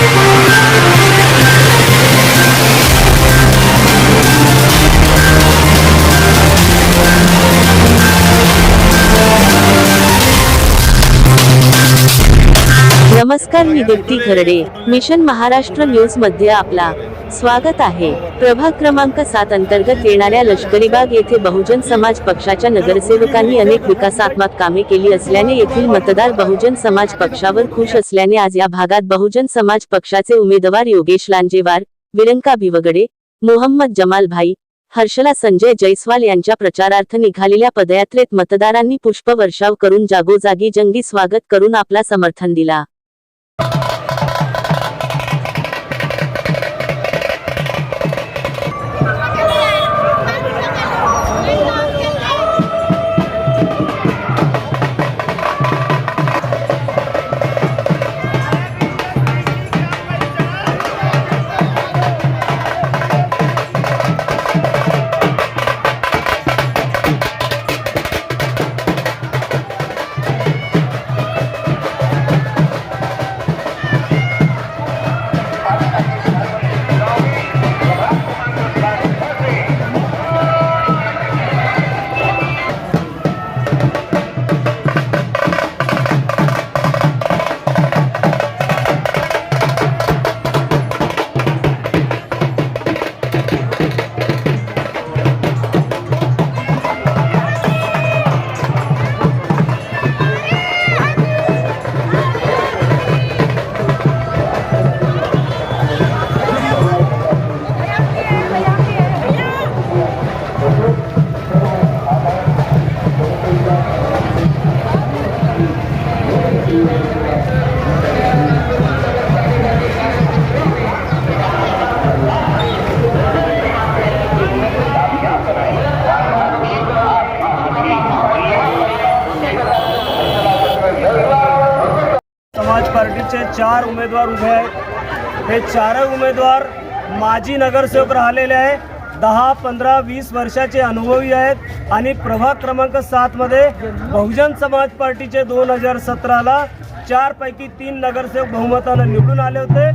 Thank you. नमस्कार मी Deepti Kharade. Mission Maharashtra न्यूजमध्ये आपला स्वागत आहे. प्रभाग क्रमांक सात अंतर्गत येणाऱ्या लष्करीबाग येथे बहुजन समाज पक्षाच्या नगरसेवकांनी अनेक विकासात्मक कामे केली असल्याने येथील मतदार बहुजन समाज पक्षावर खुश असल्याने आज या भागात बहुजन समाज पक्षाचे उमेदवार योगेश लांजेवार विरंका भिवगडे मोहम्मद जमाल भाई हर्षला संजय जयस्वाल यांच्या प्रचारार्थ निघालेल्या पदयात्रेत मतदारांनी पुष्पवर्षाव करून जागोजागी जंगी स्वागत करून आपला समर्थन दिला. समाज चार उमेदवार उभे आहेत. हे चारही उमेदवार माजी नगरसेवक राहिलेले आहे दहा पंधरा वीस वर्षाचे अनुभवी आहेत. आणि प्रभाग क्रमांक सातमध्ये बहुजन समाज पार्टीचे दोन हजार सतराला चारपैकी तीन नगरसेवक बहुमतानं निवडून आले होते.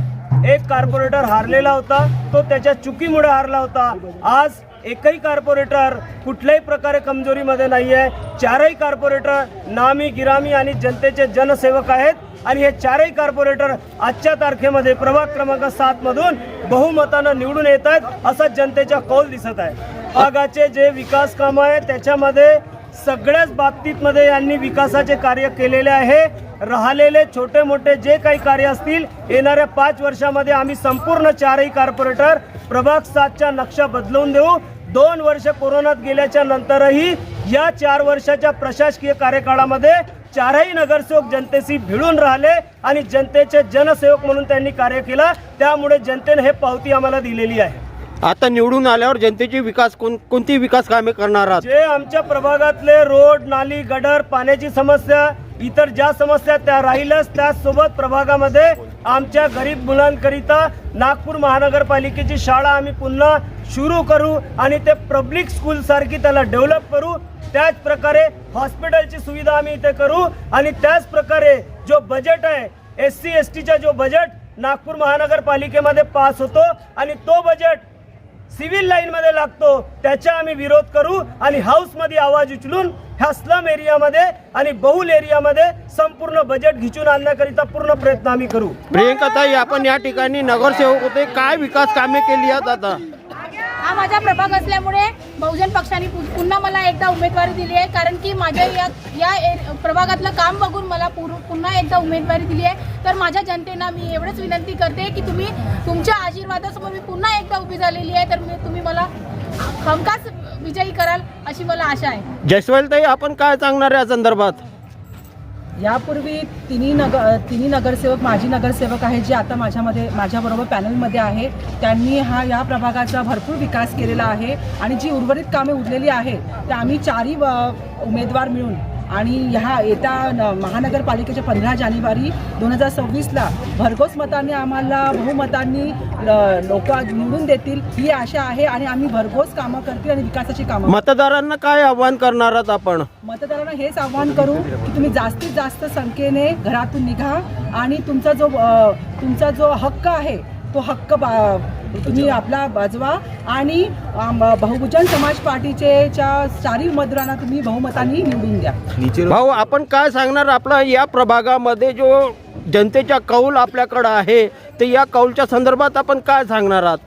एक कार्पोरेटर हारलेला होता तो त्याच्या चुकीमुळे हारला होता. आज एकही कार्पोरेटर कुठल्याही प्रकारे कमजोरीमध्ये नाही आहे चारही कार्पोरेटर नामी गिरामी आणि जनतेचे जनसेवक आहेत आणि हे चारही कार्पोरेटर आजच्या तारखेमध्ये प्रभाग क्रमांक सात मधून बहुमतानं निवडून येत आहेत असा जनतेचा कौल दिसत आहे. भागाचे जे विकास कामं आहे त्याच्यामध्ये सगळ्याच बाबतीतमध्ये यांनी विकासाचे कार्य केलेले आहे. राहिलेले छोटे मोठे जे काही कार्य असतील येणाऱ्या पाच वर्षामध्ये आम्ही संपूर्ण चारही कार्पोरेटर प्रभाग सातच्या नक्षा बदलवून देऊ. दोन वर्ष कोरोनात गेल्याच्या नंतरही या चार वर्षाच्या प्रशासकीय कार्यकाळामध्ये चारही नगरसेवक जनतेशी भिडून राहिले आणि जनतेचे जनसेवक म्हणून त्यांनी कार्य केलं. त्यामुळे जनतेने हे पावती आम्हाला दिलेली आहे. आता निवडून आल्यावर जनतेची विकास कोण कोणती विकास कामे करणार आहात? जे आमच्या प्रभागातले रोड नाली गडर पाण्याची समस्या इतर ज्या समस्या त्या राहिल्याच त्याचसोबत प्रभागामध्ये आमच्या गरीब मुलांकरिता नागपूर महानगरपालिकेची शाळा आम्ही पुन्हा सुरू करू आणि ते पब्लिक स्कूल सारखी त्याला डेव्हलप करू. त्याच प्रकारे हॉस्पिटलची सुविधा आम्ही इथे करू आणि त्याच प्रकारे जो बजेट आहे एस सी एस टीचा जो बजेट नागपूर महानगरपालिकेमध्ये पास होतो आणि तो बजेट सिव्हिल लाईनमध्ये लागतो त्याचा आम्ही विरोध करू आणि हाऊसमध्ये आवाज उचलून ह्या स्लम एरियामध्ये आणि बहुल एरियामध्ये संपूर्ण बजेट घिचून आणण्याकरिता पूर्ण प्रयत्न आम्ही करू. प्रियंका ताई आपण या ठिकाणी नगरसेवक होते. काय विकास कामे केली आहेत आता? हा माझा प्रभाग असल्यामुळे बहुजन पक्षाने पु- पुन्हा मला एकदा उमेदवारी दिली आहे. कारण की माझ्या या या ए- प्रभागातलं काम बघून मला पुन्हा एकदा उमेदवारी दिली आहे. तर माझ्या जनतेना मी एवढंच विनंती करते की तुम्ही तुमच्या आशीर्वादासमोर मी पुन्हा एकदा उभी झालेली आहे. तर मी तुम्ही मला हमखास विजयी कराल अशी मला आशा आहे. जयस्वालताई आपण काय सांगणार या संदर्भात? यापूर्वी तिन्ही नग तिन्ही नगरसेवक माजी नगरसेवक आहेत जे आता माझ्यामध्ये माझ्याबरोबर पॅनलमध्ये आहे. त्यांनी हा या प्रभागाचा भरपूर विकास केलेला आहे आणि जी उर्वरित कामे उरलेली आहेत ते आम्ही चारही उमेदवार मिळून आणि ह्या येत्या महानगरपालिकेच्या पंधरा जानेवारी दोन हजार सव्वीसला भरघोस मतांनी आम्हाला बहुमतांनी लोक निवडून देतील ही आशा आहे आणि आम्ही भरघोस कामं करतील आणि विकासाची कामं मतदारांना काय आव्हान करणार आहात आपण? मतदारांना हेच आव्हान करू की तुम्ही जास्तीत जास्त संख्येने घरातून निघा आणि तुमचा जो तुमचा जो हक्क आहे तो हक्क बा तुम्ही आपला बाजवा आणि बहुजन समाज पार्टीचे च्या चारही उमेदवारांना तुम्ही बहुमतांनी निवडून द्या. भाऊ आपण काय सांगणार? आपला या प्रभागामध्ये जो जनतेचा कौल आपल्याकडं आहे ते या कौलच्या संदर्भात आपण काय सांगणार आहात?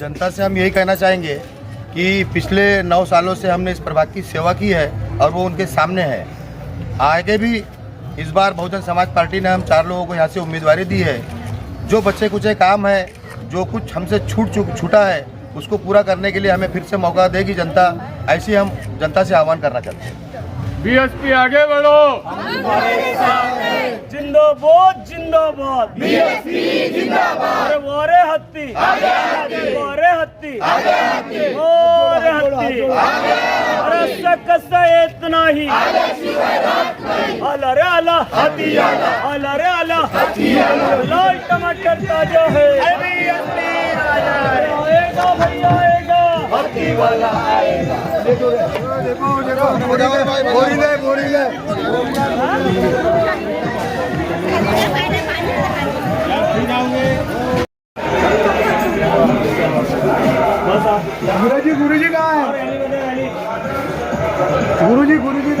जनता से हम यही कहना चाहेंगे कि पिछले नौ सालों से हमने इस प्रभाग की सेवा की है और वो उनके सामने है। आगे भी इस बार बहुजन समाज पार्टी ने हम चार लोगों को यहाँ से उम्मीदवारी दी है। जो बच्चे कुछ काम है जो कुछ हमसे छूट चुक छूटा है उसको पूरा करने के लिए हमें फिर से मौका देगी जनता। ऐसी हम जनता से आह्वान करना चाहते हैं। बीएसपी आगे बढ़ो। जिंदाबाद जिंदाबाद। बीएसपी जिंदाबाद अरे वारे हत्ती। वारे हत्ती। वारे हत्ती। अरे असं कसं येत नाही आला रे आला हाती आला रे आला लाल टमाटर ताजा है। आएगा भैया आएगा। हत्ती वाला गुरुजी गुरुजी काय गुरुजी गुरुजी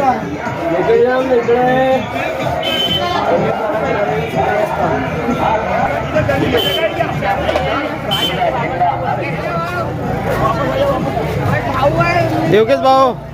देवकेश भाऊ.